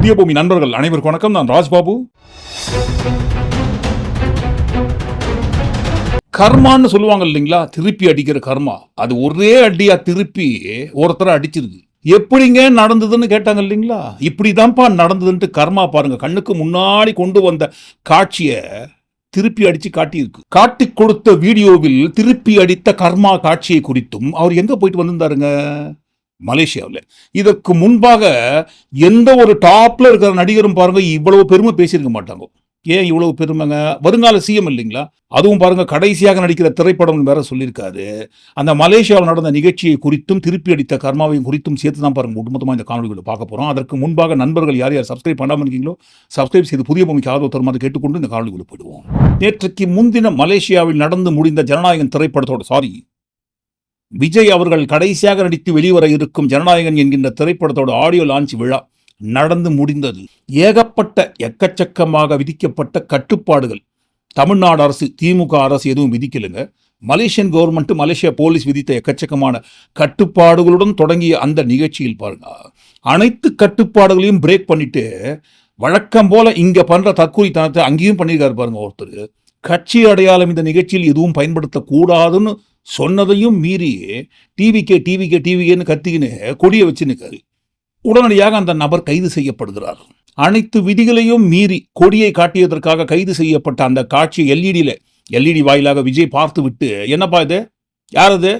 புதிய பூமி நண்பர்கள் அனைவருக்கும் வணக்கம். நான் ராஜ்பாபு. கர்மான்னு சொல்லுவாங்க இல்லைங்களா? திருப்பி அடிக்கிற கர்மா. அது ஒரே அடியா திருப்பி ஒருத்தரை அடிச்சிருக்கு எப்படிங்க நடந்ததுன்னு கேட்டாங்க இல்லைங்களா? இப்படிதான்ப்பா நடந்ததுன்ட்டு கர்மா பாருங்க. கண்ணுக்கு முன்னாடி கொண்டு வந்த காட்சியை திருப்பி அடிச்சு காட்டியிருக்கு. காட்டி கொடுத்த வீடியோவில் திருப்பி அடித்த கர்மா காட்சியை குறித்தும் அவர் எங்கே போயிட்டு வந்திருந்தாருங்க? மலேசியாவில். இதற்கு முன்பாக எந்த ஒரு டாப்பில் இருக்கிற நடிகரும் பாருங்க இவ்வளவு பெருமை பேசியிருக்க மாட்டாங்க. ஏன் இவ்வளவு பெருமைங்க? வருங்கால சிஎம் இல்லைங்களா? அதுவும் பாருங்க கடைசியாக நடிக்கிற திரைப்படம் வேற சொல்லியிருக்காரு. அந்த மலேசியாவில் நடந்த நிகழ்ச்சியை குறித்தும் திருப்பி அடித்த கர்மாவையும் குறித்தும் சேர்த்து தான் பாருங்க ஒட்டுமொத்தமாக இந்த காணொலிகளை பார்க்க போகிறோம் அதற்கு முன்பாக நண்பர்கள் யார் யார் சப்ஸ்கிரைப் பண்ணாமல் இருக்கீங்களோ சப்ஸ்கிரைப் செய்து புதிய பூமிக்கு ஆதரவு தருமாறு கேட்டுக்கொண்டு இந்த காணொலிகளை போயிடுவோம் நேற்றுக்கு முன்தினம் மலேசியாவில் நடந்து முடிந்த ஜனநாயகன் திரைப்படத்தோட சாரி விஜய் அவர்கள் கடைசியாக நடித்து வெளிவர இருக்கும் ஜனநாயகன் என்கின்ற திரைப்படத்தோட ஆடியோ லான்ச் விழா நடந்து முடிந்தது. ஏகப்பட்ட எக்கச்சக்கமாக விதிக்கப்பட்ட கட்டுப்பாடுகள். தமிழ்நாடு அரசு திமுக அரசு எதுவும் விதிக்கலைங்க. மலேசியன் கவர்மெண்ட் மலேசியா போலீஸ் விதித்த எக்கச்சக்கமான கட்டுப்பாடுகளுடன் தொடங்கிய அந்த நிகழ்ச்சியில் பாருங்க. அனைத்து கட்டுப்பாடுகளையும் பிரேக் பண்ணிட்டு வழக்கம் போல இங்க பண்ற தற்கூரித்தனத்தை அங்கேயும் பண்ணியிருக்காரு பாருங்க ஒருத்தர். கட்சி அடையாளம் இந்த நிகழ்ச்சியில் எதுவும் பயன்படுத்தக்கூடாதுன்னு சொன்னதையும் மீறி டிவிகே டிவிக்கே டிவிக்கேன்னு கத்திக்கின்னு கொடியை வச்சு நிற்காரு உடனடியாக அந்த நபர் கைது செய்யப்படுகிறார். அனைத்து விதிகளையும் மீறி கொடியை காட்டியதற்காக கைது செய்யப்பட்ட அந்த காட்சி எல்இடியில் எல்இடி வாயிலாக விஜய் பார்த்து விட்டு என்னப்பா இது? யார் அது?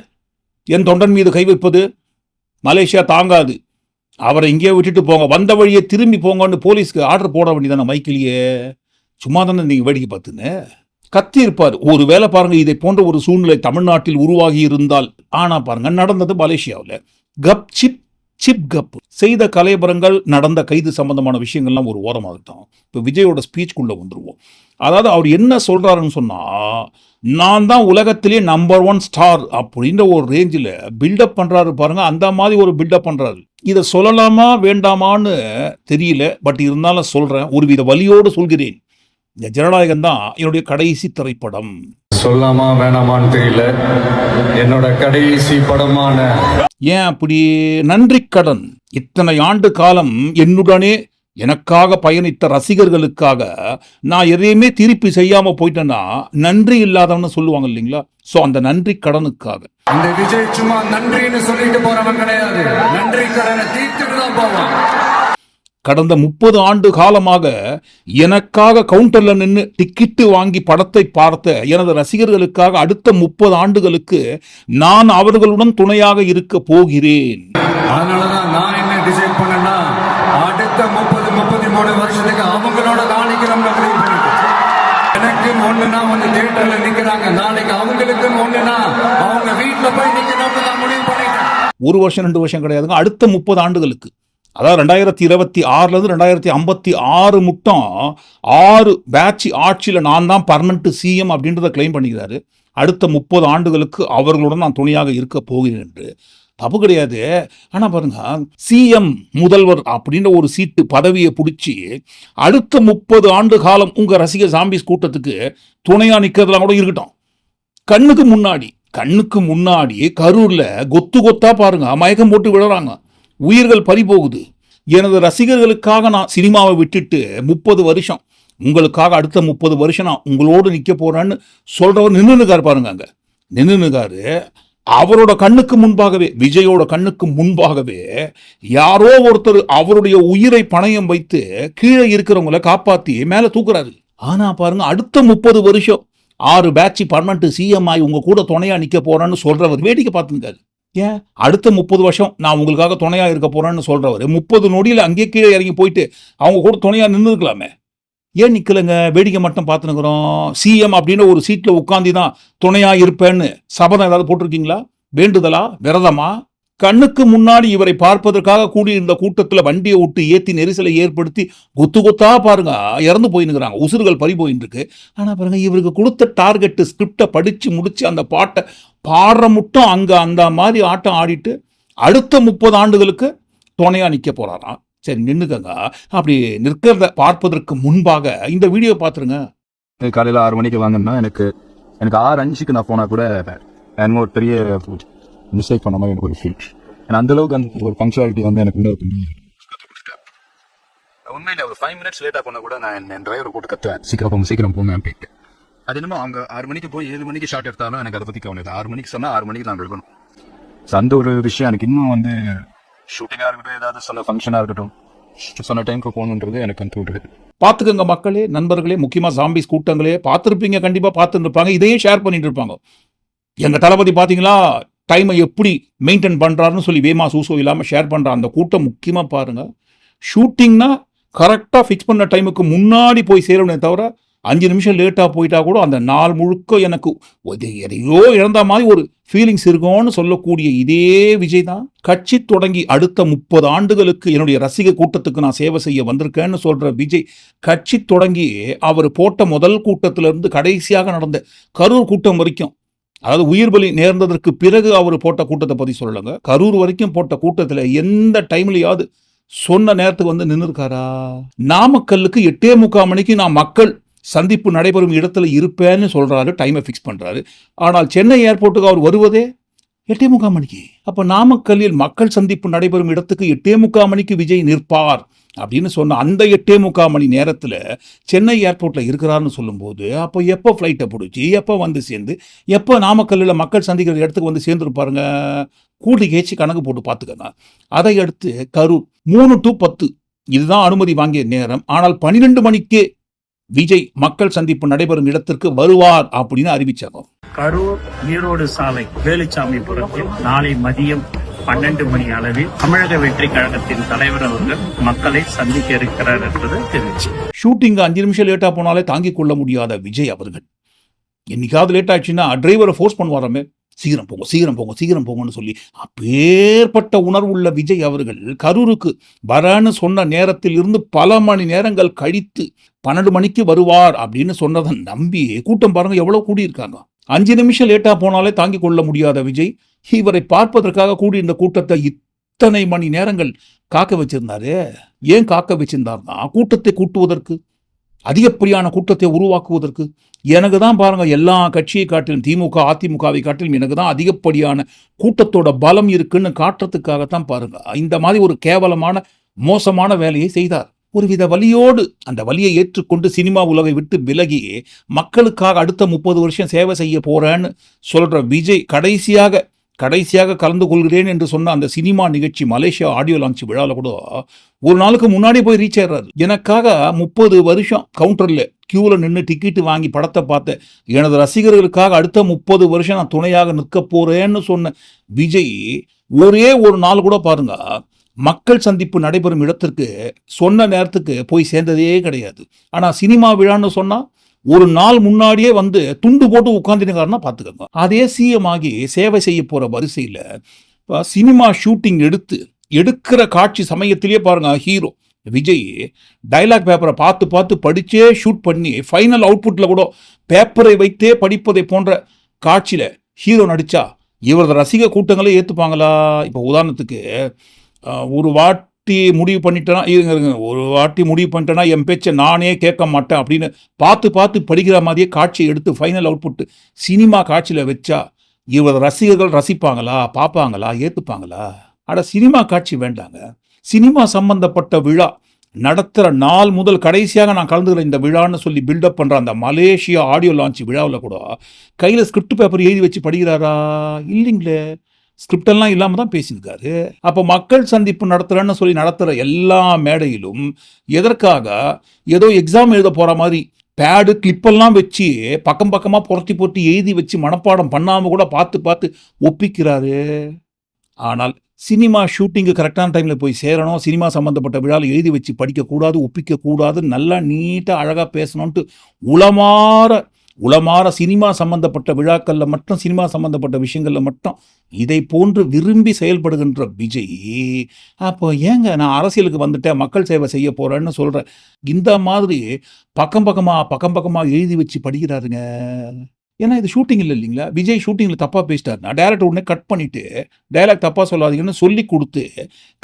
என் தொண்டன் மீது கை வைப்பது? மலேசியா தாங்காது. அவரை இங்கேயே விட்டுட்டு போங்க. வந்த வழியே திரும்பி போங்கன்னு போலீஸ்க்கு ஆர்டர் போட வேண்டியதானே மைக்கிலேயே சும்மா தானே நீங்கள் வேடிக்கை பார்த்துன்னு? கத்தி இருப்பார் ஒரு வேளை பாருங்க இதை போன்ற ஒரு சூழ்நிலை தமிழ்நாட்டில் உருவாகி இருந்தால் ஆனா பாருங்க நடந்தது மலேசியாவில். Cup sip sip cup. செய்த கலைபரங்கள் நடந்த கைது சம்பந்தமான விஷயங்கள்லாம் ஒரு ஓரமாகட்டும் இப்போ விஜயோட ஸ்பீச்குள்ளே வந்துருவோம். அதாவது அவர் என்ன சொல்கிறாருன்னு சொன்னால் நான் தான் உலகத்திலே நம்பர் ஒன் ஸ்டார் அப்படின்ற ஒரு ரேஞ்சில் பில்டப் பண்ணுறாரு பாருங்கள் அந்த மாதிரி ஒரு பில்டப் பண்ணுறாரு இதை சொல்லலாமா வேண்டாமான்னு தெரியல பட் இருந்தாலும் சொல்கிறேன் ஒருவித வலியோடு சொல்கிறேன். இந்த ஜனநாயகம் தான் என்னுடைய கடைசி திரைப்படம். சொல்லாமா வேணாமான்னு தெரியல. என்னோட கடைசி படமான ஏன் அப்படி? நன்றி கடன். இத்தனை ஆண்டு காலம் என்னுடனே எனக்காக பயணித்த ரசிகர்களுக்காக நான் எதையுமே திருப்பி செய்யாம போயிட்டேன்னா நன்றி இல்லாதவன்னு சொல்லுவாங்க இல்லைங்களா? சோ அந்த நன்றி கடனுக்காக. இந்த விஜய் சும்மா நன்றின்னு சொல்லிட்டு போறவன் கிடையாது. நன்றி கடனை தீர்த்துட்டு தான் போவான். கடந்த முப்பது ஆண்டு காலமாக எனக்காக கவுண்டர்ல நின்று டிக்கெட்டு வாங்கி படத்தை பார்த்த எனது ரசிகர்களுக்காக அடுத்த முப்பது ஆண்டுகளுக்கு நான் அவர்களுடன் துணையாக இருக்க போகிறேன். அதனாலதான் நான் என்ன டிசைட் பண்ணேன்னா அடுத்த முப்பது முப்பத்தி மூணு வருஷத்துக்கு அவங்களோட காணிக்கிறோம்னு முடிவு பண்ணிட்டேன். எனக்கு ஒண்ணுனா வந்து தியேட்டர்ல நிக்கிறாங்க. நாளைக்கு அவங்களுக்கு ஒண்ணுனா அவங்க வீட்டுல போய் நிக்கணும்னு நான் முடிவு பண்ணிட்டேன். ஒரு வருஷம் ரெண்டு வருஷம் கிடையாதுங்க. அடுத்த முப்பது ஆண்டுகளுக்கு. அதாவது ரெண்டாயிரத்தி இருபத்தி ஆறுலேருந்து ரெண்டாயிரத்தி ஐம்பத்தி ஆறு மட்டும் ஆறு பேட்ச் ஆட்சியில் நான் தான் பர்மனண்ட் சிஎம் அப்படின்றத கிளைம் பண்ணிக்கிறாரு. அடுத்த முப்பது ஆண்டுகளுக்கு அவர்களுடன் நான் துணையாக இருக்க போகிறேன் என்று. தப்பு கிடையாது. ஆனால் பாருங்க சிஎம் முதல்வர் அப்படின்ற ஒரு சீட்டு பதவியை பிடிச்சி அடுத்த முப்பது ஆண்டு காலம் உங்கள் ரசிகர் சாம்பிஸ் கூட்டத்துக்கு துணையாக நிற்கிறதுலாம் கூட இருக்கட்டும். கண்ணுக்கு முன்னாடி கண்ணுக்கு முன்னாடி கரூரில் கொத்து கொத்தா பாருங்க மயக்கம் போட்டு விழுறாங்க. உயிர்கள் பறிபோகுது. எனது ரசிகர்களுக்காக நான் சினிமாவை விட்டுட்டு முப்பது வருஷம் உங்களுக்காக அடுத்த முப்பது வருஷம் நான் உங்களோடு நிற்க போகிறேன்னு சொல்கிறவர் நின்றுனுக்கார் பாருங்க அங்கே. நின்றுனுக்காரு அவரோட கண்ணுக்கு முன்பாகவே விஜயோட கண்ணுக்கு முன்பாகவே யாரோ ஒருத்தர் அவருடைய உயிரை பணயம் வைத்து கீழே இருக்கிறவங்கள காப்பாற்றி மேலே தூக்குறாரு. ஆனால் பாருங்க அடுத்த முப்பது வருஷம் ஆறு பேட்சி பர்மனண்ட் சிஎம் ஆகி கூட துணையாக நிற்க போகிறான்னு சொல்கிறவர் வேடிக்கை பார்த்துருக்காரு ஏன்? அடுத்த முப்பது வருஷம் நான் உங்களுக்காக துணையாக இருக்க போறேன்னு சொல்றவர் முப்பது நொடியில் அங்கேயே கீழே இறங்கி போயிட்டு அவங்க கூட துணையாக நின்று இருக்கலாமே ஏன் நிற்கலைங்க வேடிக்கை மட்டும் பார்த்துனுக்குறோம் சிஎம் அப்படின்னு ஒரு சீட்டில் உட்காந்து தான் துணையாக இருப்பேன்னு சபதம் ஏதாவது போட்டிருக்கீங்களா? வேண்டுதலா? விரதமா? கண்ணுக்கு முன்னாடி இவரை பார்ப்பதற்காக கூடியிருந்த கூட்டத்தில் வண்டியை விட்டு ஏற்றி நெரிசலை ஏற்படுத்தி கொத்து கொத்தா பாருங்க இறந்து போயின்னுக்குறாங்க. உசுறுகள் பறி போயின்னு இருக்கு ஆனால் பாருங்க இவருக்கு கொடுத்த டார்கெட்டு ஸ்கிரிப்டை படித்து முடித்து அந்த பாட்டை பாடுற மட்டும் அங்கே அந்த மாதிரி ஆட்டம் ஆடிட்டு அடுத்த முப்பது ஆண்டுகளுக்கு துணையாக நிற்க போகிறாராம் சரி நின்றுக்கங்க அப்படி நிற்கிறத பார்ப்பதற்கு முன்பாக இந்த வீடியோ பார்த்துருங்க. காலையில் ஆறு மணிக்கு வாங்கன்னா எனக்கு எனக்கு ஆறு அஞ்சுக்கு நான் போனால் கூட எனக்கு ஒரு பெரிய மிஸ்டேக் பண்ண மாதிரி எனக்கு ஒரு ஃபீல் ஏன்னா அந்த அளவுக்கு அந்த ஒரு பங்க்சுவாலிட்டி வந்து எனக்கு இன்னொரு உண்மையில ஒரு ஃபைவ் மினிட்ஸ் லேட்டா போனா கூட நான் என் டிரைவர் போட்டு கத்துவேன். சீக்கிரம் போங்க சீக்கிரம் போங்க அப்படின்ட்டு. அது என்னமோ அவங்க ஆறு மணிக்கு போய் ஏழு மணிக்கு ஷார்ட் எடுத்தாலும் எனக்கு அதை பத்தி கவனம் இல்லை. ஆறு மணிக்கு சொன்னா ஆறு மணிக்கு நான் எடுக்கணும் So, அந்த ஒரு விஷயம் எனக்கு இன்னும் வந்து ஷூட்டிங்கா இருக்கட்டும் ஏதாவது சொன்ன ஃபங்க்ஷனா இருக்கட்டும் சொன்ன டைமுக்கு போகணுன்றது எனக்கு வந்து விடுது பார்த்துக்கங்க மக்களே நண்பர்களே முக்கியமாக ஜாம்பிஸ் கூட்டங்களே பார்த்துருப்பீங்க கண்டிப்பாக பார்த்துட்டு இருப்பாங்க இதையே ஷேர் பண்ணிட்டு இருப்பாங்க. எங்கள் தளபதி பார்த்தீங்களா? டைமை எப்படி மெயின்டைன் பண்ணுறாருன்னு சொல்லி வேமா சூசோ இல்லாமல் ஷேர் பண்ணுற அந்த கூட்டம் முக்கியமாக பாருங்கள் ஷூட்டிங்னா கரெக்டாக ஃபிக்ஸ் பண்ண டைமுக்கு முன்னாடி போய் சேரணுமே தவிர அஞ்சு நிமிஷம் லேட்டாக போயிட்டா கூட அந்த நாள் முழுக்க எனக்கு எதையோ இழந்த மாதிரி ஒரு ஃபீலிங்ஸ் இருக்கும்னு சொல்லக்கூடிய இதே விஜய் தான். கட்சி தொடங்கி அடுத்த முப்பது ஆண்டுகளுக்கு என்னுடைய ரசிக கூட்டத்துக்கு நான் சேவை செய்ய வந்திருக்கேன்னு சொல்கிற விஜய் கட்சி தொடங்கி அவர் போட்ட முதல் கூட்டத்திலிருந்து கடைசியாக நடந்த கரூர் கூட்டம் வரைக்கும் அதாவது உயிர் பலி நேர்ந்ததற்கு பிறகு அவர் போட்ட கூட்டத்தை பற்றி சொல்லலைங்க. கரூர் வரைக்கும் போட்ட கூட்டத்தில் எந்த டைம்லையாவது சொன்ன நேரத்துக்கு வந்து நின்றுருக்காரா நாமக்கல்லுக்கு எட்டே முக்கால் மணிக்கு நான் மக்கள் சந்திப்பு நடைபெறும் இடத்துல இருப்பேன்னு சொல்றாரு டைமை ஃபிக்ஸ் பண்றாரு. ஆனால் சென்னை ஏர்போர்ட்டுக்கு அவர் வருவதே எட்டே முக்கால் மணிக்கு. அப்போ நாமக்கல்லில் மக்கள் சந்திப்பு நடைபெறும் இடத்துக்கு எட்டே முக்கால் மணிக்கு விஜய் நிற்பார். அப்படின்னு சொன்ன அந்த எட்டே முக்கால் மணி நேரத்தில் சென்னை ஏர்போர்ட்டில் இருக்கிறாருன்னு சொல்லும்போது அப்போ எப்போ ஃப்ளைட்டை பிடிச்சி எப்போ வந்து சேர்ந்து எப்போ நாமக்கல்லில் மக்கள் சந்திக்கிற இடத்துக்கு வந்து சேர்ந்துருப்பாருங்க கூட்டி கேச்சு கணக்கு போட்டு பார்த்துக்கங்க. அதை அடுத்து கரூர் மூணு டு பத்து. இதுதான் அனுமதி வாங்கிய நேரம். ஆனால் பன்னிரெண்டு மணிக்கே விஜய் மக்கள் சந்திப்பு நடைபெறும் இடத்திற்கு வருவார் அப்படின்னு அறிவிச்சாங்க. கரூர் ஈரோடு சாலை வேலுச்சாமிபுரத்தில் நாளை மதியம் பன்னெண்டு மணி அளவில் தமிழக வெற்றி கழகத்தின் தலைவர் அவர்கள் மக்களை சந்திக்க இருக்கிறார் என்பது தெரிவிச்சு. ஷூட்டிங் அஞ்சு நிமிஷம் லேட்டா போனாலே தாங்கிக் கொள்ள முடியாத விஜய் அவர்கள். என்னைக்காவது லேட் ஆச்சுன்னா டிரைவரை ஃபோர்ஸ் பண்ணுவாராமே. சீக்கிரம் போங்க சீக்கிரம் போங்க சீக்கிரம் போங்கன்னு சொல்லி. அப்பேற்பட்ட உணர்வுள்ள விஜய் அவர்கள் கரூருக்கு வரேன்னு சொன்ன நேரத்தில் இருந்து பல மணி நேரங்கள் கழித்து பன்னெண்டு மணிக்கு வருவார் அப்படின்னு சொன்னதை நம்பி கூட்டம் பாருங்க எவ்வளவு கூடியிருக்காங்க. அஞ்சு நிமிஷம் லேட்டா போனாலே தாங்கிக் கொள்ள முடியாத விஜய். இவரை பார்ப்பதற்காக கூடியிருந்த கூட்டத்தை இத்தனை மணி நேரங்கள் காக்க வச்சிருந்தாரு. ஏன் காக்க வச்சிருந்தார்னா கூட்டத்தை கூட்டுவதற்கு அதிகப்படியான கூட்டத்தை உருவாக்குவதற்கு எனக்கு தான் பாருங்க எல்லா கட்சியை காட்டிலும் திமுக அதிமுகவை காட்டிலும் எனக்கு தான் அதிகப்படியான கூட்டத்தோட பலம் இருக்குன்னு காட்டுறதுக்காகத்தான் பாருங்க. இந்த மாதிரி ஒரு கேவலமான மோசமான வேலையை செய்தார். ஒருவித வலியோடு அந்த வலியை ஏற்றுக்கொண்டு சினிமா உலகை விட்டு விலகி மக்களுக்காக அடுத்த முப்பது வருஷம் சேவை செய்ய போறேன்னு சொல்ற விஜய் கடைசியாக கடைசியாக கலந்து கொள்கிறேன் என்று சொன்ன அந்த சினிமா நிகழ்ச்சி மலேசியா ஆடியோ லான்ச் விழாவில் கூட ஒரு நாளுக்கு முன்னாடி போய் ரீச் ஆயிடுறாரு. எனக்காக முப்பது வருஷம் கவுண்டரில் கியூவில் நின்று டிக்கெட்டு வாங்கி படத்தை பார்த்தேன் எனது ரசிகர்களுக்காக அடுத்த முப்பது வருஷம் நான் துணையாக நிற்க போறேன்னு சொன்ன விஜய் ஒரே ஒரு நாள் கூட பாருங்க மக்கள் சந்திப்பு நடைபெறும் இடத்திற்கு சொன்ன நேரத்துக்கு போய் சேர்ந்ததே கிடையாது. ஆனால் சினிமா விழான்னு சொன்னால் ஒரு நாள் முன்னாடியே வந்து துண்டு போட்டு உட்காந்துருக்காருன்னா பார்த்துக்கோங்க. அதே சிஎம் ஆகி சேவை செய்ய போகிற வரிசையில் சினிமா ஷூட்டிங் எடுத்து எடுக்கிற காட்சி சமயத்திலேயே பாருங்கள் ஹீரோ விஜய் டைலாக் பேப்பரை பார்த்து பார்த்து படித்தே ஷூட் பண்ணி ஃபைனல் அவுட்புட்டில் கூட பேப்பரை வைத்தே படிப்பதை போன்ற காட்சியில் ஹீரோ நடித்தா இவரது ரசிக கூட்டங்களே ஏற்றுப்பாங்களா இப்போ உதாரணத்துக்கு ஒரு வாட் வாட்டி முடிவு பண்ணிட்டேன்னா இருங்க இருங்க ஒரு வாட்டி முடிவு பண்ணிட்டேன்னா என் பேச்சை நானே கேட்க மாட்டேன் அப்படின்னு பார்த்து பார்த்து படிக்கிற மாதிரியே காட்சியை எடுத்து ஃபைனல் அவுட்புட் சினிமா காட்சியில் வச்சா இவரது ரசிகர்கள் ரசிப்பாங்களா பார்ப்பாங்களா ஏற்றுப்பாங்களா அட சினிமா காட்சி வேண்டாங்க. சினிமா சம்பந்தப்பட்ட விழா நடத்துகிற நாள் முதல் கடைசியாக நான் கலந்துக்கிற இந்த விழான்னு சொல்லி பில்டப் பண்ணுற அந்த மலேசியா ஆடியோ லான்ச் விழாவில் கூட கையில் ஸ்கிரிப்ட் பேப்பர் எழுதி வச்சு படிக்கிறாரா? இல்லைங்களே. ஸ்கிரிப்டெல்லாம் இல்லாமல் தான் பேசியிருக்காரு. அப்போ மக்கள் சந்திப்பு நடத்துகிறேன்னு சொல்லி நடத்துகிற எல்லா மேடையிலும் எதற்காக ஏதோ எக்ஸாம் எழுத போகிற மாதிரி பேடு கிளிப்பெல்லாம் வச்சு பக்கம் பக்கமாக புரட்டி போட்டு எழுதி வச்சு மனப்பாடம் பண்ணாமல் கூட பார்த்து பார்த்து ஒப்பிக்கிறாரு. ஆனால் சினிமா ஷூட்டிங்கு கரெக்டான டைமில் போய் சேரணும். சினிமா சம்மந்தப்பட்ட விழாவில் எழுதி வச்சு படிக்கக்கூடாது ஒப்பிக்கக்கூடாது நல்லா நீட்டாக அழகாக பேசணுன்ட்டு உளமாற உளமாற சினிமா சம்பந்தப்பட்ட விழாக்களில் மட்டும் சினிமா சம்பந்தப்பட்ட விஷயங்களில் மட்டும் இதை போன்று விரும்பி செயல்படுகின்ற விஜய் அப்போ ஏங்க நான் அரசியலுக்கு வந்துட்டேன் மக்கள் சேவை செய்ய போகிறேன்னு சொல்கிறேன் இந்த மாதிரி பக்கம் பக்கமாக பக்கம் பக்கமாக எழுதி வச்சு படிக்கிறாருங்க. ஏன்னா இது ஷூட்டிங் இல்லை இல்லைங்களா? விஜய் ஷூட்டிங்கில் தப்பாக பேசிட்டாருன்னா டேரக்டர் உடனே கட் பண்ணிவிட்டு டைலாக் தப்பாக சொல்லாதீங்கன்னு சொல்லி கொடுத்து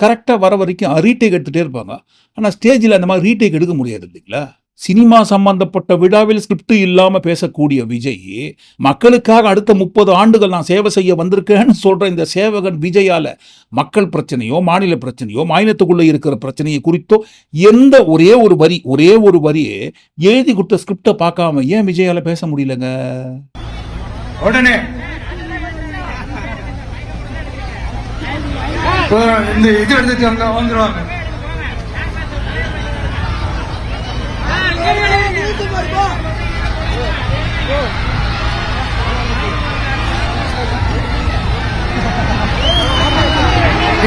கரெக்டாக வர வரைக்கும் ரீடேக் எடுத்துகிட்டே இருப்பாங்க. ஆனால் ஸ்டேஜில் அந்த மாதிரி ரீடேக் எடுக்க முடியாது இல்லைங்களா? சினிமா சம்பந்தப்பட்ட விழாவில் ஸ்கிரிப்ட் இல்லாமல் பேசக்கூடிய விஜய் மக்களுக்காக அடுத்த முப்பது ஆண்டுகள் நான் சேவை செய்ய வந்திருக்கேன்னு சொல்கிற இந்த சேவகன் விஜயால மக்கள் பிரச்சனையோ மாநில பிரச்சனையோ மாநிலத்துக்குள்ளே இருக்கிற பிரச்சனையை குறித்தோ எந்த ஒரே ஒரு வரி ஒரே ஒரு வரியே எழுதி கொடுத்த ஸ்கிரிப்டை பார்க்காம ஏன் விஜயால் பேச முடியலங்க? உடனே. இந்த இது எடுத்துட்டு வந்துடுவாங்க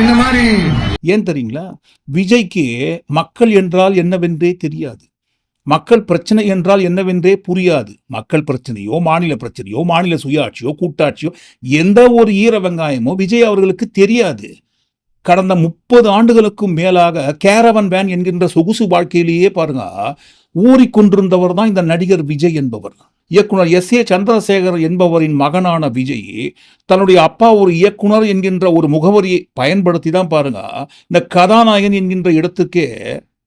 இந்த மாதிரி ஏன் தெரியுங்களா? விஜய்க்கு மக்கள் என்றால் என்னவென்றே தெரியாது. மக்கள் பிரச்சனை என்றால் என்னவென்றே புரியாது. மக்கள் பிரச்சனையோ மாநில பிரச்சனையோ மாநில சுயாட்சியோ கூட்டாட்சியோ எந்த ஒரு ஈர வெங்காயமோ விஜய் அவர்களுக்கு தெரியாது. கடந்த முப்பது ஆண்டுகளுக்கும் மேலாக கேரவன் வேன் என்கின்ற சொகுசு வாழ்க்கையிலேயே பாருங்க ஊறிக்கொண்டிருந்தவர் தான் இந்த நடிகர் விஜய் என்பவர் இயக்குனர் எஸ் ஏ சந்திரசேகர் என்பவரின் மகனான விஜய் தன்னுடைய அப்பா ஒரு இயக்குனர் என்கின்ற ஒரு முகவரியை பயன்படுத்தி தான் பாருங்க. இந்த கதாநாயகன் என்கின்ற இடத்துக்கே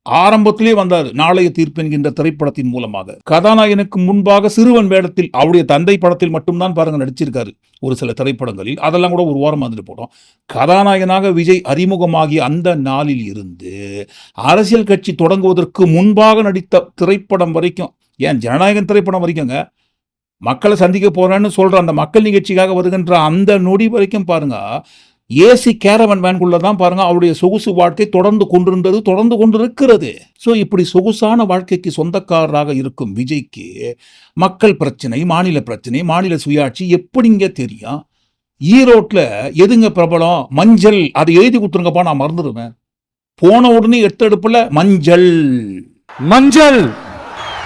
ஆரம்பத்திலே வந்தார் நாளைய தீர்ப்பு என்கின்ற திரைப்படத்தின் மூலமாக. கதாநாயகனுக்கு முன்பாக சிறுவன் வேடத்தில் அவருடைய தந்தை படத்தில் மட்டும்தான் பாருங்க நடிச்சிருக்காரு. ஒரு சில திரைப்படங்களில் அதெல்லாம் கூட ஒரு ஓரம் வந்துட்டு போட்டோம். கதாநாயகனாக விஜய் அறிமுகமாகிய அந்த நாளில் இருந்து அரசியல் கட்சி தொடங்குவதற்கு முன்பாக நடித்த திரைப்படம் வரைக்கும் ஏன் ஜனநாயகன் திரைப்படம் வரைக்குங்க? மக்களை சந்திக்க போறேன்னு சொல்ற அந்த மக்கள் நிகழ்ச்சிக்காக வருகின்ற அந்த நொடி வரைக்கும் பாருங்க ஏசி கேரவன் வேன்குள்ள தான் பாருங்க அவருடைய சொகுசு வாழ்க்கை தொடர்ந்து கொண்டிருந்தது தொடர்ந்து கொண்டிருக்கிறது. ஸோ இப்படி சொகுசான வாழ்க்கைக்கு சொந்தக்காரராக இருக்கும் விஜய்க்கு மக்கள் பிரச்சனை மாநில பிரச்சனை மாநில சுயாட்சி எப்படிங்க தெரியும்? ஈரோட்டில் எதுங்க பிரபலம்? மஞ்சள். அதை எழுதி கொடுத்துருங்கப்பா நான் மறந்துடுவேன். போன உடனே எடுத்தெடுப்பில் மஞ்சள். மஞ்சள்.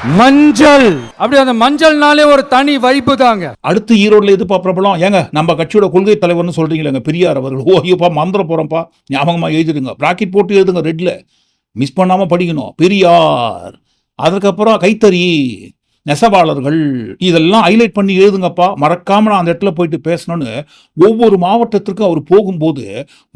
மஞ்சள். அப்படி அந்த மஞ்சள்னாலே ஒரு தனி வைப்பு தாங்க. அடுத்து ஈரோடுல எதுப்பா பிரபலம்? ஏங்க நம்ம கட்சியோட கொள்கை தலைவர்னு சொல்றீங்களேங்க பெரியார் அவர்கள். ஓ ஐயோப்பா மந்திர போறோம்ப்பா ஞாபகமா எழுதிடுங்க. பிராக்கெட் போட்டு எழுதுங்க ரெட்ல மிஸ் பண்ணாம படிக்கணும். பெரியார். அதுக்கப்புறம் கைத்தறி. நெசவாளர்கள் இதெல்லாம் ஹைலைட் பண்ணி எழுதுங்கப்பா. மறக்காம நான் அந்த இடத்துல போயிட்டு பேசணும்னு ஒவ்வொரு மாவட்டத்திற்கும் அவர் போகும்போது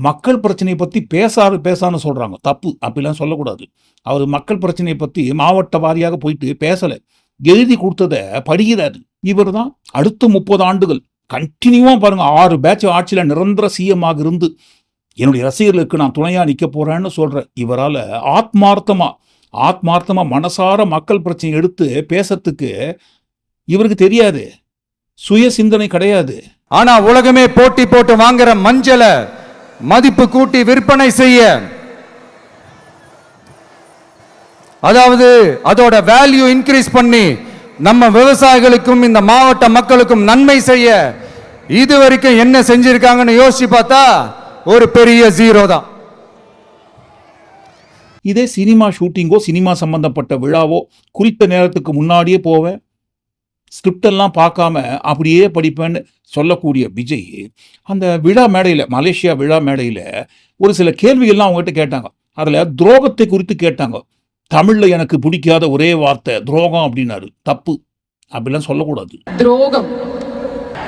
மக்கள் பிரச்சனையை பற்றி பேசாரு பேசான்னு சொல்கிறாங்க தப்பு. அப்படிலாம் சொல்லக்கூடாது. அவர் மக்கள் பிரச்சனையை பற்றி மாவட்ட வாரியாக போயிட்டு பேசலை. எழுதி கொடுத்ததை படிக்கிறாரு. இவர் தான் அடுத்த முப்பது ஆண்டுகள். கண்டினியூவாக பாருங்கள் ஆறு பேட்ச் ஆட்சியில் நிரந்தர சிஎம் இருந்து என்னுடைய ரசிகர்களுக்கு நான் துணையாக நிற்க போகிறேன்னு சொல்கிறேன் இவரால் ஆத்மார்த்தமாக ஆத்மார்த்தமாக மனசார மக்கள் பிரச்சனை எடுத்து பேசுறதுக்கு இவருக்கு தெரியாது. சுய சிந்தனை கிடையாது. ஆனா உலகமே போட்டி போட்டு வாங்குற மஞ்சளை மதிப்பு கூட்டி விற்பனை செய்ய. அதாவது அதோட வேல்யூ இன்க்ரீஸ் பண்ணி நம்ம விவசாயிகளுக்கும் இந்த மாவட்ட மக்களுக்கும் நன்மை செய்ய இது வரைக்கும் என்ன செஞ்சிருக்காங்கன்னு யோசிச்சு பார்த்தா ஒரு பெரிய ஜீரோ தான். இதே சினிமா ஷூட்டிங்கோ சினிமா சம்பந்தப்பட்ட விழாவோ குறித்த நேரத்துக்கு முன்னாடியே போவேன். ஸ்கிரிப்ட் எல்லாம் பார்க்காம அப்படியே படிப்பேன்னு சொல்லக்கூடிய விஜய் அந்த விழா மேடையில் மலேசியா விழா மேடையில் ஒரு சில கேள்விகள்லாம் அவங்ககிட்ட கேட்டாங்க. அதில் துரோகத்தை குறித்து கேட்டாங்க. தமிழில் எனக்கு பிடிக்காத ஒரே வார்த்தை துரோகம் அப்படின்னாரு. தப்பு. அப்படிலாம் சொல்லக்கூடாது. துரோகம்.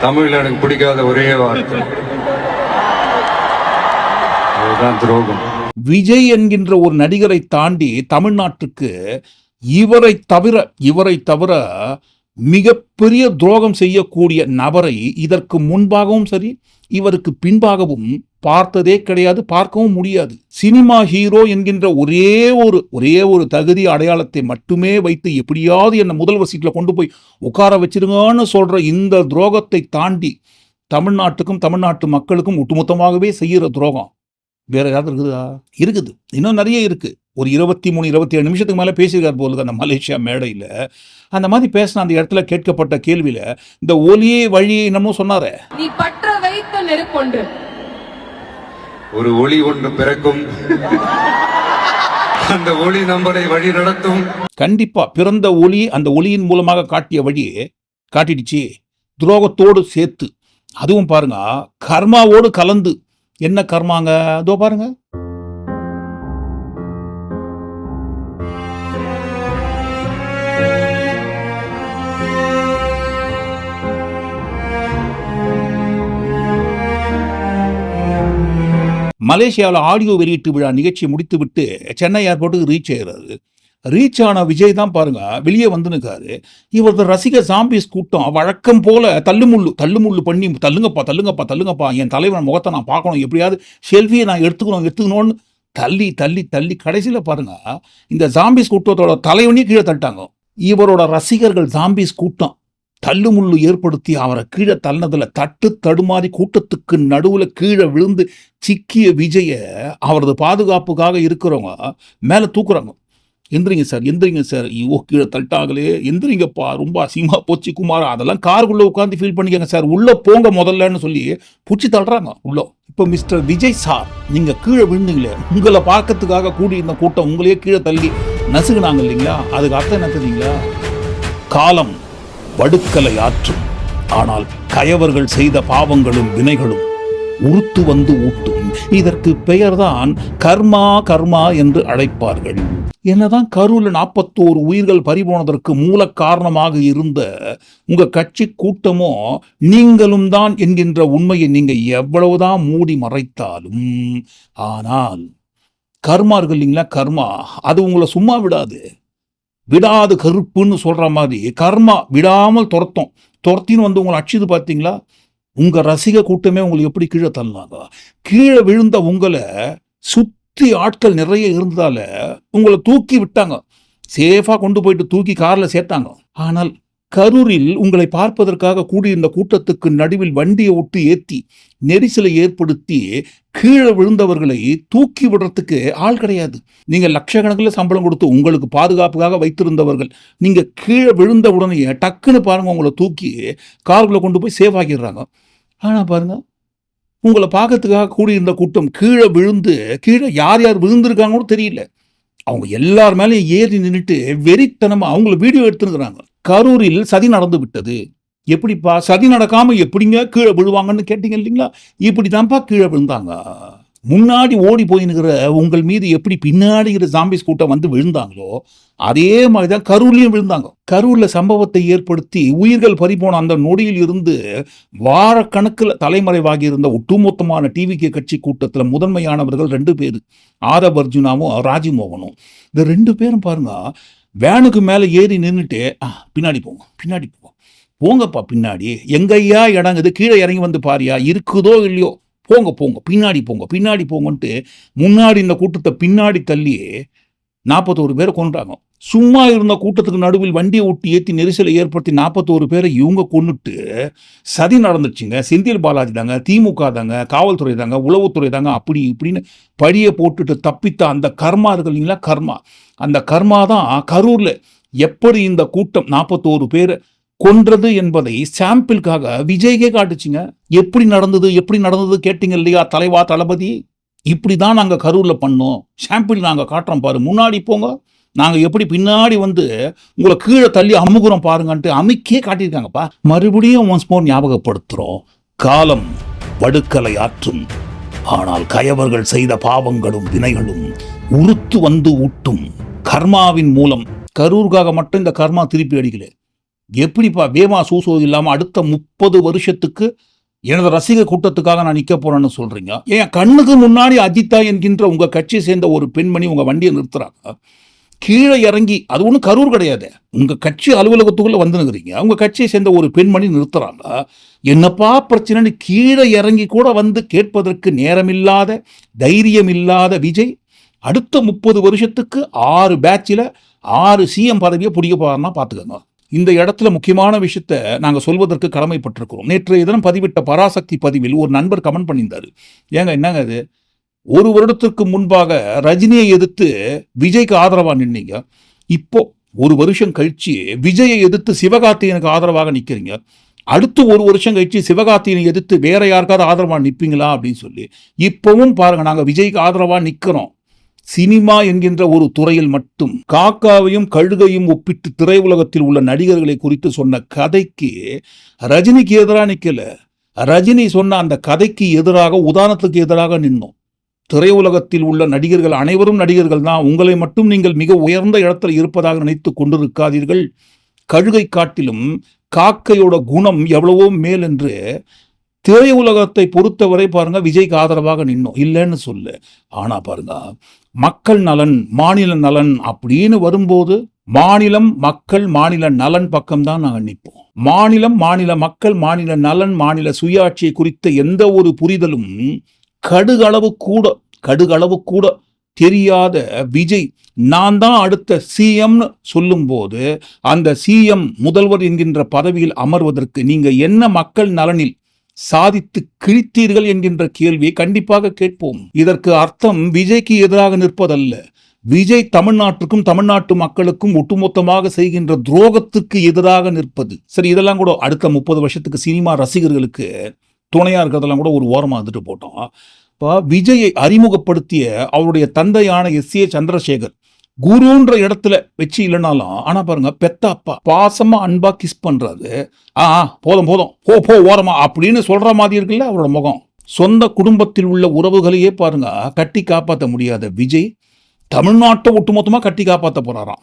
தமிழ்ல எனக்கு பிடிக்காத ஒரே வார்த்தை. அதுதான் துரோகம். விஜய் என்கின்ற ஒரு நடிகரை தாண்டி தமிழ்நாட்டுக்கு இவரை தவிர இவரை தவிர மிகப்பெரிய துரோகம் செய்யக்கூடிய நபரை இதற்கு முன்பாகவும் சரி இவருக்கு பின்பாகவும் பார்த்ததே கிடையாது பார்க்கவும் முடியாது. சினிமா ஹீரோ என்கின்ற ஒரே ஒரு ஒரே ஒரு தகுதி அடையாளத்தை மட்டுமே வைத்து எப்படியாவது என்னை முதல்வர் சீட்டில் கொண்டு போய் உட்கார வச்சிருங்கன்னு சொல்கிற இந்த துரோகத்தை தாண்டி தமிழ்நாட்டுக்கும் தமிழ்நாட்டு மக்களுக்கும் ஒட்டுமொத்தமாகவே செய்கிற துரோகம். வேற ஏதாவது இருக்குதா? இருக்குது. இன்னும் நிறைய இருக்கு. ஒரு இருபத்தி மூணு இருபத்தி ஏழு நிமிஷத்துக்கு மேலே பேசியிருக்கார் போலுது அந்த மலேசியா மேடையில். அந்த மாதிரி பேசின அந்த இடத்துல கேட்கப்பட்ட கேள்வியில இந்த ஒலியே வழியை என்னமோ சொன்னாரே. நீ பற்ற வைத்த நெருப்பொன்று ஒரு ஒளி ஒன்று பிறக்கும். அந்த ஒளி நம்மளை வழி நடத்தும். கண்டிப்பா பிறந்த ஒளி அந்த ஒளியின் மூலமாக காட்டிய வழியே காட்டிடுச்சு. துரோகத்தோடு சேர்த்து. அதுவும் பாருங்க கர்மாவோடு கலந்து. என்ன கர்மாங்க? அதோ பாருங்க. மலேசியாவில் ஆடியோ வெளியீட்டு விழா நிகழ்ச்சி முடித்துவிட்டு சென்னை ஏர்போர்ட்டுக்கு ரீச் ஆகிறாரு ரீச் ஆன விஜய் தான் பாருங்க வெளியே வந்துனுக்காரு இவரது ரசிக சாம்பிஸ் கூட்டம் வழக்கம் போல தள்ளுமுள்ளு தள்ளுமுள்ளு பண்ணி தள்ளுங்கப்பா தள்ளுங்கப்பா தள்ளுங்கப்பா என் தலைவன் முகத்தை நான் பார்க்கணும் எப்படியாவது செல்வியை நான் எடுத்துக்கணும் எடுத்துக்கணும்னு தள்ளி தள்ளி தள்ளி கடைசியில் பாருங்க இந்த ஜாம்பிஸ் கூட்டத்தோட தலைவனையும் கீழே தள்ளிட்டாங்க. இவரோட ரசிகர்கள் ஜாம்பிஸ் கூட்டம் தள்ளுமுள்ளு ஏற்படுத்தி அவரை கீழே தள்ளினதில் தட்டு தடுமாறி கூட்டத்துக்கு நடுவில் கீழே விழுந்து சிக்கிய விஜய அவரது பாதுகாப்புக்காக இருக்கிறவங்க மேலே தூக்குறாங்க. எந்திரிங்க சார் எந்திரிங்க சார். ஐயோ கீழே தட்டாகலே எந்திரிங்கப்பா ரொம்ப அசிங்கமா போச்சு குமார். அதெல்லாம் காருக்குள்ளே உட்காந்து ஃபீல் பண்ணிக்கங்க சார். உள்ளே போங்க முதல்லன்னு சொல்லி புடிச்சு தள்ளுறாங்க. உள்ளே. இப்போ மிஸ்டர் விஜய் சார் நீங்கள் கீழே விழுந்தீங்களே. உங்களை பார்க்கறதுக்காக கூடி கூட்டம் உங்களையே கீழே தள்ளி நசுகுனாங்க இல்லைங்களா? அதுக்கு அர்த்தம் என்ன தெரியுங்களா? காலம் வடுக்கலை ஆற்றும். ஆனால் கயவர்கள் செய்த பாவங்களும் வினைகளும் உறுத்து வந்து ஊட்டும். இதற்கு பெயர்தான் கர்மா கர்மா என்று அழைப்பார்கள். என்னதான் கருவில் நாற்பத்தோரு உயிர்கள் பறிபோனதற்கு மூல காரணமாக இருந்த உங்க கட்சி கூட்டமோ நீங்களும் தான் என்கின்ற உண்மையை நீங்க எவ்வளவுதான் மூடி மறைத்தாலும் ஆனால் கர்மா இருக்கு இல்லைங்களா? கர்மா. அது உங்களை சும்மா விடாது. விடாது கருப்புன்னு சொல்ற மாதிரி கர்மா விடாமல் துரத்தும். துரத்தின்னு வந்து உங்களை அடிச்சுது பார்த்தீங்களா? உங்கள் ரசிக கூட்டமே உங்களை எப்படி கீழே தள்ளினாங்க? கீழே விழுந்த உங்களை சுற்றி ஆட்கள் நிறைய இருந்ததால உங்களை தூக்கி விட்டாங்க. சேஃபாக கொண்டு போயிட்டு தூக்கி காரில் சேர்த்தாங்க. ஆனால் கரூரில் உங்களை பார்ப்பதற்காக கூடியிருந்த கூட்டத்துக்கு நடுவில் வண்டியை விட்டு ஏற்றி நெரிசலை ஏற்படுத்தி கீழே விழுந்தவர்களை தூக்கி விடுறதுக்கு ஆள் கிடையாது. நீங்கள் லட்சக்கணக்கில் சம்பளம் கொடுத்து உங்களுக்கு பாதுகாப்புக்காக வைத்திருந்தவர்கள் நீங்கள் கீழே விழுந்த உடனே டக்குன்னு பாருங்கள் உங்களை தூக்கி காருக்குள்ளே கொண்டு போய் சேவ் ஆக்கிடுறாங்க. ஆனால் பாருங்கள் உங்களை பார்க்கறதுக்காக கூடியிருந்த கூட்டம் கீழே விழுந்து கீழே யார் யார் விழுந்திருக்காங்கன்னு தெரியல. அவங்க எல்லார் மேலேயும் ஏறி நின்றுட்டு வெறித்தனமாக அவங்கள வீடியோ எடுத்துருக்குறாங்க. கரூரில் சதி நடந்து விட்டது எப்படிப்பா? சதி நடக்காம எப்படிங்க கீழே விழுவாங்கன்னு கேட்டீங்க இல்லைங்களா? இப்படிதான்ப்பா கீழே விழுந்தாங்க. முன்னாடி ஓடி போயினுக்கிற உங்கள் மீது எப்படி பின்னாடி இருக்கிற ஜாம்பிஸ் கூட்டம் வந்து விழுந்தாங்களோ அதே மாதிரி தான் கரூர்லயும் விழுந்தாங்க. கரூர்ல சம்பவத்தை ஏற்படுத்தி உயிர்கள் பறிபோன அந்த நொடியில் இருந்து வாரக்கணக்கில் தலைமறைவாகி இருந்த ஒட்டுமொத்தமான டிவிகே கட்சி கூட்டத்தில் முதன்மையானவர்கள் ரெண்டு பேர். ஆதவ் அர்ஜுனாவும் ராஜ்மோகனும். இந்த ரெண்டு பேரும் பாருங்க வேனுக்கு மேலே ஏறி நின்றுட்டு "ஆ, பின்னாடி போங்க பின்னாடி போங்க போங்கப்பா பின்னாடி. எங்கையா இடங்குது கீழே இறங்கி வந்து பாரியா. இருக்குதோ இல்லையோ? போங்க போங்க பின்னாடி போங்க பின்னாடி போங்கன்ட்டு முன்னாடி இந்த கூட்டத்தை பின்னாடி தள்ளி நாற்பத்தோரு பேரை கொன்றாங்க. சும்மா இருந்த கூட்டத்துக்கு நடுவில் வண்டியை விட்டு ஏற்றி நெரிசலை ஏற்படுத்தி நாற்பத்தோரு பேரை இவங்க கொண்டுட்டு சதி நடந்துச்சுங்க. செந்தில் பாலாஜி தாங்க திமுக தாங்க காவல்துறை தாங்க உளவுத்துறை தாங்க அப்படி இப்படின்னு படியை போட்டுட்டு தப்பித்த அந்த கர்மா இருக்கு இல்லைங்களா? கர்மா. அந்த கர்மா தான் கரூரில் எப்படி இந்த கூட்டம் நாற்பத்தோரு பேரை கொன்றது என்பதை சாம்பிளுக்காக விஜய்கே காட்டுச்சுங்க. எப்படி நடந்தது எப்படி நடந்தது கேட்டீங்க இல்லையா தலைவா தளபதி? இப்படி தான் நாங்கள் கரூரில் பண்ணோம். சாம்பிள் நாங்கள் காட்டுறோம் பாரு முன்னாடி போங்க. நாங்கள் எப்படி பின்னாடி வந்து உங்களை கீழே தள்ளி அமுகுறோம் பாருங்கன்ட்டு அமைக்கே காட்டியிருக்காங்கப்பா. மறுபடியும் ஒன்ஸ் மோர் ஞாபகப்படுத்துகிறோம் காலம் வடுக்கலை ஆற்றும். ஆனால் கயவர்கள் செய்த பாவங்களும் வினைகளும் உறுத்து வந்து ஊட்டும். கர்மாவின் மூலம் கரூருக்காக மட்டும் இந்த கர்மா திருப்பி அடிக்கல. எப்படிப்பா வேமா சூசோ இல்லாமல் அடுத்த முப்பது வருஷத்துக்கு எனது ரசிக கூட்டத்துக்காக நான் நிற்க போறேன்னு சொல்றீங்க? ஏன் கண்ணுக்கு முன்னாடி அஜித்தா என்கின்ற உங்க கட்சியை சேர்ந்த ஒரு பெண்மணி உங்க வண்டியை நிறுத்துறாங்க? கீழே இறங்கி அது ஒன்றும் கரூர் கிடையாது. உங்கள் கட்சி அலுவலகத்துக்குள்ளே வந்துனுக்குறீங்க. உங்கள் கட்சியை சேர்ந்த ஒரு பெண்மணி நிறுத்துறாங்க. என்னப்பா பிரச்சனைன்னு கீழே இறங்கி கூட வந்து கேட்பதற்கு நேரமில்லாத தைரியம் இல்லாத விஜய் அடுத்த முப்பது வருஷத்துக்கு ஆறு பேட்சில் ஆறு சிஎம் பதவியை பிடிக்க போறாருன்னா பார்த்துக்கோங்க இந்த இடத்துல முக்கியமான விஷயத்த நாங்கள் சொல்வதற்கு கடமைப்பட்டிருக்கிறோம். நேற்று தினம் பதிவிட்ட பராசக்தி பதிவில் ஒரு நண்பர் கமெண்ட் பண்ணியிருந்தாரு. ஏங்க என்னங்க அது ஒரு வருடத்திற்கு முன்பாக ரஜினியை எதிர்த்து விஜய்க்கு ஆதரவாக நின்னீங்க. இப்போ ஒரு வருஷம் கழிச்சு விஜயை எதிர்த்து சிவகார்த்திகனுக்கு ஆதரவாக நிற்கிறீங்க அடுத்து ஒரு வருஷம் கழிச்சு சிவகார்த்திகனை எதிர்த்து வேற யாருக்காவது ஆதரவாக நிற்பீங்களா அப்படின்னு சொல்லி இப்பவும் பாருங்க நாங்கள் விஜய்க்கு ஆதரவாக நிற்கிறோம் சினிமா என்கின்ற ஒரு துறையில் மட்டும் காக்காவையும் கழுகையும் ஒப்பிட்டு திரையுலகத்தில் உள்ள நடிகர்களை குறித்து சொன்ன கதைக்கு ரஜினிக்கு எதிராக நிற்கல ரஜினி சொன்ன அந்த கதைக்கு எதிராக உதாரணத்துக்கு எதிராக நின்னோம். திரையுலகத்தில் உள்ள நடிகர்கள் அனைவரும் நடிகர்கள் தான். உங்களை மட்டும் நீங்கள் மிக உயர்ந்த இடத்தில் இருப்பதாக நினைத்து கொண்டிருக்காதீர்கள். கழுகை காட்டிலும் காக்கையோட குணம் எவ்வளவோ மேல் என்று திரையுலகத்தை பொறுத்தவரை பாருங்க விஜய்க்கு ஆதரவாக நின்னோம். இல்லைன்னு சொல்லு. ஆனா பாருங்க மக்கள் நலன் மாநில நலன் அப்படின்னு வரும்போது மாநிலம் மக்கள் மாநில நலன் பக்கம்தான் நாங்கள் நிற்போம். மாநிலம் மாநில மக்கள் மாநில நலன் மாநில சுயாட்சியை குறித்த எந்த ஒரு புரிதலும் கடுகளவு கூட கடுகளவு கூட தெரியாத விஜய். நான் தான் அடுத்த சிஎம்னு சொல்லும்போது அந்த சிஎம் முதல்வர் என்கின்ற பதவியில் அமர்வதற்கு நீங்க என்ன மக்கள் நலனில் சாதித்து கிழித்தீர்கள் என்கின்ற கேள்வியை கண்டிப்பாக கேட்போம். இதற்கு அர்த்தம் விஜய்க்கு எதிராக நிற்பதல்ல. விஜய் தமிழ்நாட்டுக்கும் தமிழ்நாட்டு மக்களுக்கும் ஒட்டுமொத்தமாக செய்கின்ற துரோகத்துக்கு எதிராக நிற்பது. சரி இதெல்லாம் கூட அடுத்த முப்பது வருஷத்துக்கு சினிமா ரசிகர்களுக்கு துணையாக இருக்கிறதெல்லாம் கூட ஒரு ஓரமாக வந்துட்டு போட்டோம். இப்போ விஜயை அறிமுகப்படுத்திய அவருடைய தந்தையான எஸ் ஏ சந்திரசேகர் குருன்ற இடத்துல வச்சு இல்லைனாலும் ஆனால் பாருங்க பெத்த அப்பா பாசமாக அன்பாக கிஸ் பண்ணுறாரு ஆ போதும் போதும் போ போ ஓரமா அப்படின்னு சொல்கிற மாதிரி இருக்குல்ல அவரோட முகம். சொந்த குடும்பத்தில் உள்ள உறவுகளையே பாருங்க கட்டி காப்பாற்ற முடியாத விஜய் தமிழ்நாட்டை ஒட்டுமொத்தமாக கட்டி காப்பாற்ற போறாராம்.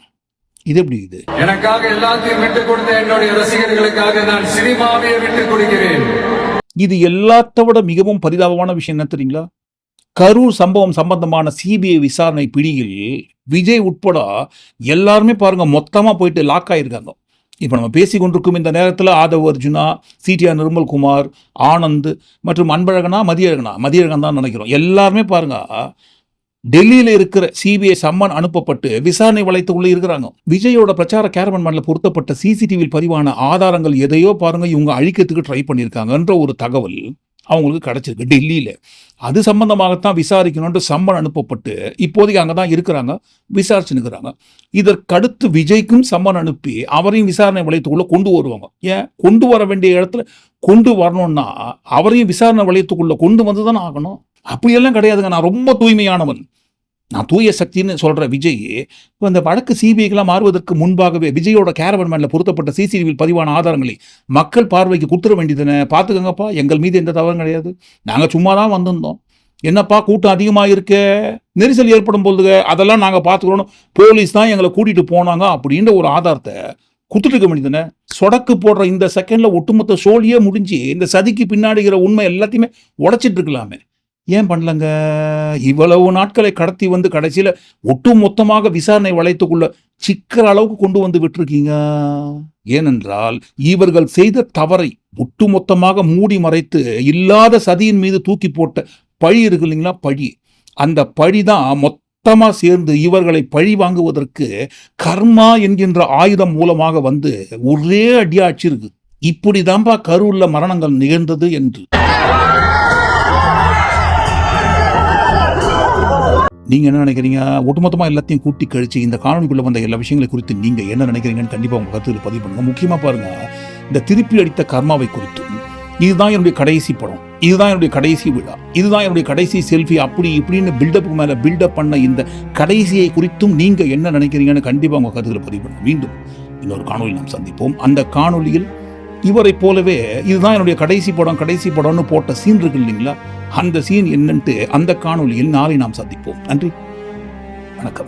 இது எப்படி இது? எனக்காக எல்லாத்தையும் விட்டு கொடுத்த என்னுடைய ரசிகர்களுக்காக நான் சினிமாவையே விட்டு கொடுக்கிறேன். இது எல்லாத்த விட மிகவும் பரிதாபமான விஷயம் என்ன தெரியுங்களா? கரூர் சம்பவம் சம்பந்தமான சிபிஐ விசாரணை பிடியில் விஜய் உட்பட எல்லாருமே பாருங்க மொத்தமாக போயிட்டு லாக் ஆகியிருக்காங்க இப்போ நம்ம பேசி கொண்டிருக்கும் இந்த நேரத்தில் ஆதவ் அர்ஜுனா சிடிஆர் நிர்மல்குமார் ஆனந்த் மற்றும் அன்பழகனா மதியழகனா? மதியழகன் தான் நினைக்கிறோம். எல்லாருமே பாருங்க டெல்லியில் இருக்கிற சிபிஐ சம்மன் அனுப்பப்பட்டு விசாரணை வளையத்துக்குள்ள இருக்கிறாங்க. விஜயோட பிரச்சார கேரவன் மண்ணில் பொருத்தப்பட்ட சிசிடிவியில் பதிவான ஆதாரங்கள் எதையோ பாருங்க இவங்க அழிக்கிறதுக்கு ட்ரை பண்ணியிருக்காங்கன்ற ஒரு தகவல் அவங்களுக்கு கிடைச்சிருக்கு டெல்லியில். அது சம்பந்தமாகத்தான் விசாரிக்கணும்ன்ற சம்மன் அனுப்பப்பட்டு இப்போதைக்கு அங்கே தான் இருக்கிறாங்க விசாரிச்சுன்னுக்குறாங்க. இதற்கடுத்து விஜய்க்கும் சம்மன் அனுப்பி அவரையும் விசாரணை வளையத்துக்குள்ளே கொண்டு வருவாங்க. ஏன்? கொண்டு வர வேண்டிய இடத்துல கொண்டு வரணும்னா அவரையும் விசாரணை வளையத்துக்குள்ளே கொண்டு வந்து தானே ஆகணும். அப்படியெல்லாம் கிடையாதுங்க. நான் ரொம்ப தூய்மையானவன். நான் தூய சக்தின்னு சொல்கிற விஜய் இப்போ இந்த வழக்கு சிபிஐக்கெல்லாம் மாறுவதற்கு முன்பாகவே விஜயோட கேரவன் மேனில் பொருத்தப்பட்ட சிசிடிவியில் பதிவான ஆதாரங்களை மக்கள் பார்வைக்கு கொடுத்துட வேண்டியதுன்னு பார்த்துக்கங்கப்பா. எங்கள் மீது எந்த தவறும் கிடையாது. நாங்கள் சும்மா தான் வந்திருந்தோம். என்னப்பா கூட்டம் அதிகமாக இருக்கே நெரிசல் ஏற்படும் போது அதெல்லாம் நாங்கள் பார்த்துக்கிறோம். போலீஸ் தான் எங்களை கூட்டிகிட்டு போனாங்க அப்படின்ற ஒரு ஆதாரத்தை குத்துட்டு இருக்க வேண்டியதுன்னு சொடக்கு போடுற இந்த செகண்டில் ஒட்டுமொத்த சோழியே முடிஞ்சு இந்த சதிக்கு பின்னாடிங்கிற உண்மை எல்லாத்தையுமே உடச்சிட்டு இருக்கலாமே. ஏன் பண்ணலங்க? இவ்வளவு நாட்களை கடத்தி வந்து கடைசியில் ஒட்டு மொத்தமாக விசாரணை வளைத்துக்குள்ள சிக்கிற அளவுக்கு கொண்டு வந்து விட்டுருக்கீங்க. ஏனென்றால் இவர்கள் செய்த தவறை ஒட்டுமொத்தமாக மூடி மறைத்து இல்லாத சதியின் மீது தூக்கி போட்ட பழி இருக்கு இல்லைங்களா? பழி. அந்த பழி தான் மொத்தமாக சேர்ந்து இவர்களை பழி வாங்குவதற்கு கர்மா என்கின்ற ஆயுதம் மூலமாக வந்து ஒரே அடியா இப்படிதான்பா கரூர்ல மரணங்கள் நிகழ்ந்தது என்று. நீங்கள் என்ன நினைக்கிறீங்க? ஒட்டுமொத்தமாக எல்லாத்தையும் கூட்டி கழிச்சு இந்த காணொலிக்குள்ள வந்த எல்லா விஷயங்களை குறித்து நீங்கள் என்ன நினைக்கிறீங்கன்னு கண்டிப்பாக உங்கள் கருத்துக்களை பதிவு பண்ணுங்க. முக்கியமாக பாருங்கள் இந்த திருப்பி அடித்த கர்மாவை குறித்தும் இதுதான் என்னுடைய கடைசி படம் இதுதான் என்னுடைய கடைசி விழா இதுதான் என்னுடைய கடைசி செல்ஃபி அப்படி இப்படின்னு பில்டப் மேல பில்டப் பண்ண இந்த கடைசியை குறித்தும் நீங்கள் என்ன நினைக்கிறீங்கன்னு கண்டிப்பாக உங்கள் கருத்துக்களை பதிவு பண்ணுங்க. மீண்டும் இன்னொரு காணொலி நாம் சந்திப்போம். அந்த காணொலியில் இவரை போலவே இதுதான் என்னுடைய கடைசி படம் கடைசி படம்னு போட்ட சீன் இருக்கு இல்லைங்களா? அந்த சீன் என்னன்ட்டு அந்த காணொலியில் நாளை நாம் சந்திப்போம். நன்றி. வணக்கம்.